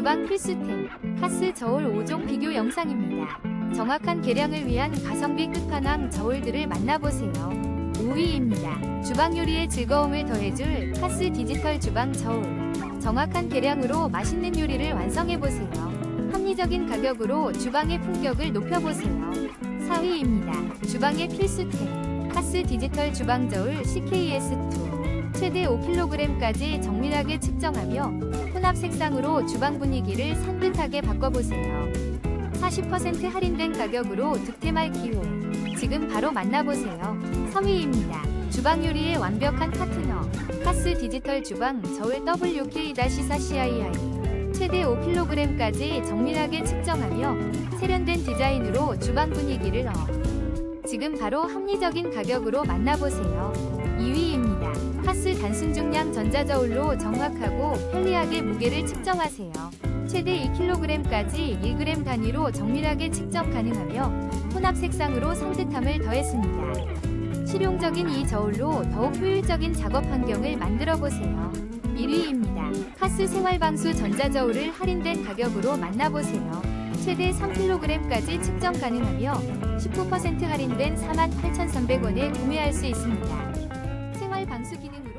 주방 필수템 카스 저울 5종 비교 영상입니다. 정확한 계량을 위한 가성비 끝판왕 저울들을 만나보세요. 5위입니다. 주방 요리의 즐거움을 더해줄 카스 디지털 주방 저울. 정확한 계량으로 맛있는 요리를 완성해보세요. 합리적인 가격으로 주방의 품격을 높여보세요. 4위입니다. 주방의 필수템 카스 디지털 주방 저울 CKS2. 최대 5kg까지 정밀하게 측정하며 혼합 색상으로 주방 분위기를 산뜻하게 바꿔보세요. 40% 할인된 가격으로 득템할 기회. 지금 바로 만나보세요. 3위입니다. 주방 요리의 완벽한 파트너. 카스 디지털 주방 저울 WK-4CII. 최대 5kg까지 정밀하게 측정하며 세련된 디자인으로 주방 분위기를 업. 지금 바로 합리적인 가격으로 만나보세요. 2위입니다. 단순 중량 전자저울로 정확하고 편리하게 무게를 측정하세요. 최대 2kg까지 1g 단위로 정밀하게 측정 가능하며 혼합 색상으로 산뜻함을 더했습니다. 실용적인 이 저울로 더욱 효율적인 작업 환경을 만들어 보세요. 1위입니다. 카스 생활방수 전자저울을 할인된 가격으로 만나보세요. 최대 3kg까지 측정 가능하며 19% 할인된 48,300원에 구매할 수 있습니다. 생활 방수 기능